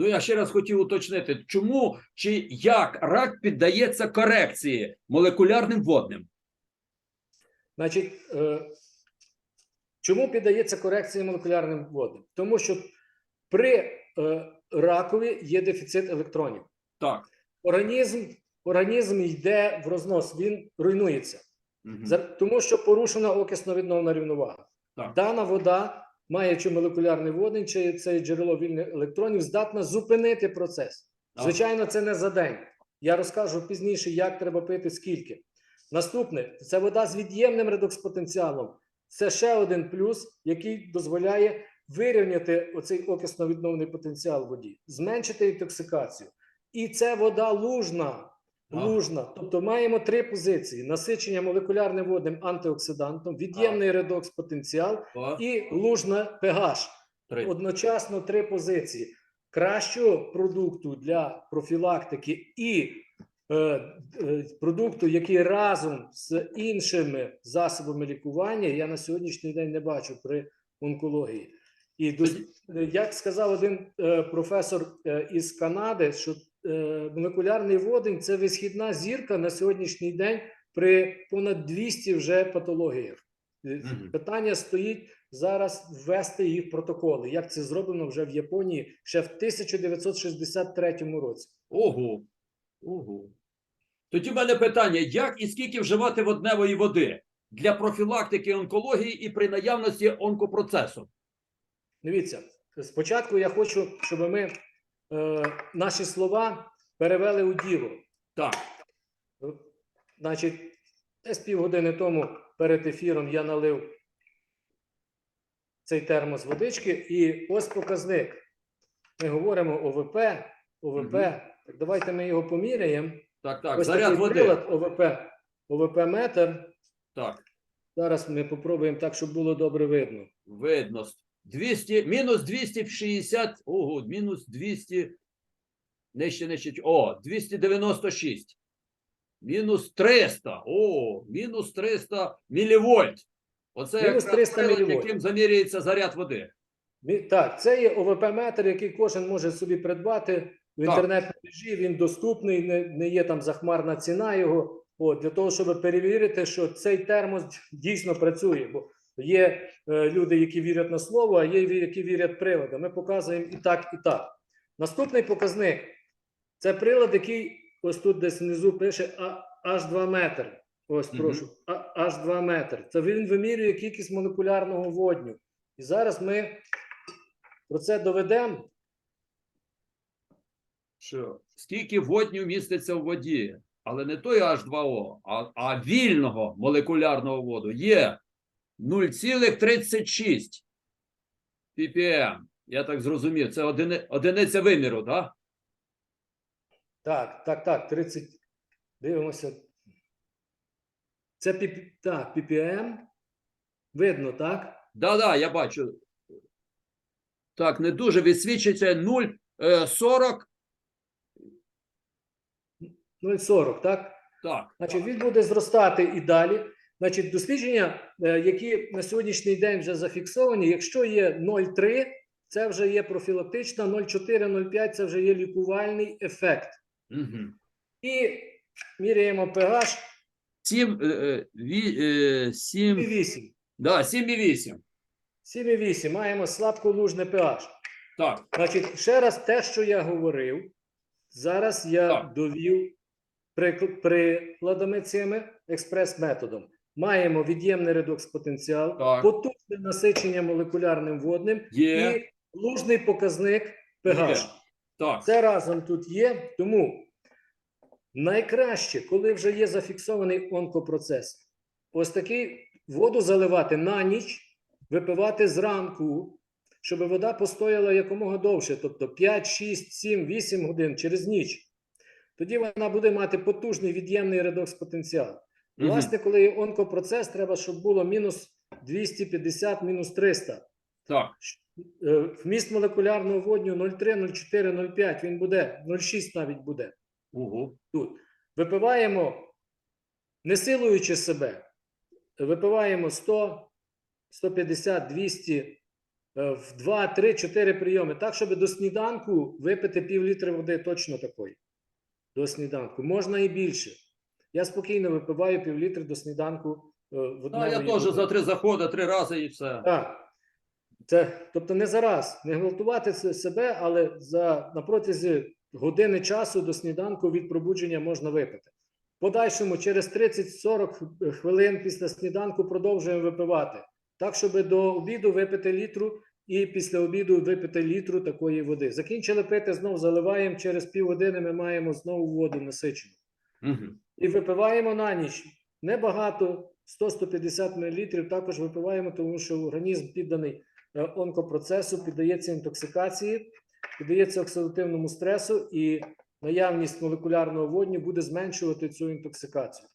Ну, я ще раз хотів уточнити, чому чи як рак піддається корекції молекулярним водним? Значить, е, чому піддається корекція молекулярним водним? Тому що при е, ракові є дефіцит електронів. Так. Організм, організм йде в рознос, він руйнується. За- Тому що порушена окисно-відновна рівновага. Так. Дана вода, маючи молекулярний водень, чи це джерело вільних електронів, здатна зупинити процес. Звичайно, це не за день. Я розкажу пізніше, як треба пити, скільки. Наступне це вода з від'ємним редокс-потенціалом. Це ще один плюс, який дозволяє вирівняти оцей окисно-відновний потенціал воді, зменшити інтоксикацію. І це вода лужна. Лужна. Тобто маємо три позиції: насичення молекулярним водним антиоксидантом, від'ємний редокс-потенціал і лужна pH. Одночасно три позиції. Кращого продукту для профілактики і е, е, продукту, який разом з іншими засобами лікування, я на сьогоднішній день не бачу при онкології. І е, як сказав один е, професор е, із Канади, що молекулярний водень це висхідна зірка на сьогоднішній день при понад 200 вже патологіях. Е, Питання стоїть зараз ввести їх в протоколи. Як це зроблено вже в Японії ще в 1963 році. Ого. Ого. Тоді в мене питання: як і скільки вживати водневої води для профілактики онкології і при наявності онкопроцесу? Дивіться, спочатку я хочу, щоб ми е, наші слова перевели у діло. Так. Значить, десь півгодини тому перед ефіром я налив цей термос водички, і ось показник. Ми говоримо ОВП, ОВП. Мгм. Так давайте ми його поміряємо. Так, так. ось Заряд такий води. прилад ОВП, ОВП метр. Так. Зараз ми попробуємо так, щоб було добре видно. Видно. 200, мінус 260, ого, мінус 200, нижче, нижче, о, 296. Мінус 300, о, мінус 300 мілівольт. Оце Мінус якраз 300 прилад, мілівольт. яким замірюється заряд води. Так, це є ОВП-метр, який кожен може собі придбати в інтернет-мережі. Він доступний, не, не є там захмарна ціна його. От, для того, щоб перевірити, що цей термос дійсно працює. Бо є е, люди, які вірять на слово, а є, які вірять приладам. Ми показуємо і так, і так. Наступний показник це прилад, який ось тут десь внизу пише А- H2 метр. Ось, прошу, А- H2 метр. Це він вимірює кількість молекулярного водню. І зараз ми про це доведемо. Що? Скільки водню міститься в воді, але не той H2O, а, а вільного молекулярного воду є 0,36 ppm. Я так зрозумів, це одини, одиниця виміру, так? Так, так, так, 30. Дивимося. Це піп... так, PPM. Видно, так? Да, да, я бачу. Так, не дуже висвічується е, 0,40. 0,40, так? Так, Значить, він буде зростати і далі. Значить, дослідження, е, які на сьогоднішній день вже зафіксовані, якщо є 0,3, це вже є профілактична, 0,4, 0,5 це вже є лікувальний ефект. угу. І міряємо pH 7, е, ві, е, 7, 7,8. да, 7,8. 7,8. Маємо слабколужне pH. Так, Значить, ще раз те, що я говорив, зараз я Так. довів прикладами цими експрес-методом. Маємо від'ємний редокс-потенціал, Так. потужне насичення молекулярним водним є. і лужний показник pH. Є. Так, Це разом тут є. Тому найкраще, коли вже є зафіксований онкопроцес, ось такий воду заливати на ніч, випивати зранку, щоб вода постояла якомога довше, тобто 5, 6, 7, 8 годин через ніч. Тоді вона буде мати потужний від'ємний редокс-потенціал. Мгм. Власне, коли є онкопроцес, треба, щоб було мінус 250, мінус 300. так, Е, Вміст молекулярного водню 0,3, 0,4, 0,5, він буде, 0,6 навіть буде угу. тут. Випиваємо, не силуючи себе, випиваємо 100, 150, 200 е, в 2, 3, 4 прийоми, так, щоб до сніданку випити пів літра води точно такої. До сніданку. Можна і більше. Я спокійно випиваю пів літра до сніданку. е, А я теж за три заходи, три рази і все. Так. Це, тобто не зараз, не гвалтувати себе, але за, на протязі години часу до сніданку від пробудження можна випити. Подальшому через 30-40 хвилин після сніданку продовжуємо випивати. Так, щоб до обіду випити літру і після обіду випити літру такої води. Закінчили пити, знову заливаємо. Через півгодини ми маємо знову воду насичену. Мгм. І випиваємо на ніч. Небагато, 100-150 мл також випиваємо, тому що організм підданий е, онкопроцесу, піддається інтоксикації, піддається оксидативному стресу, і наявність молекулярного водню буде зменшувати цю інтоксикацію.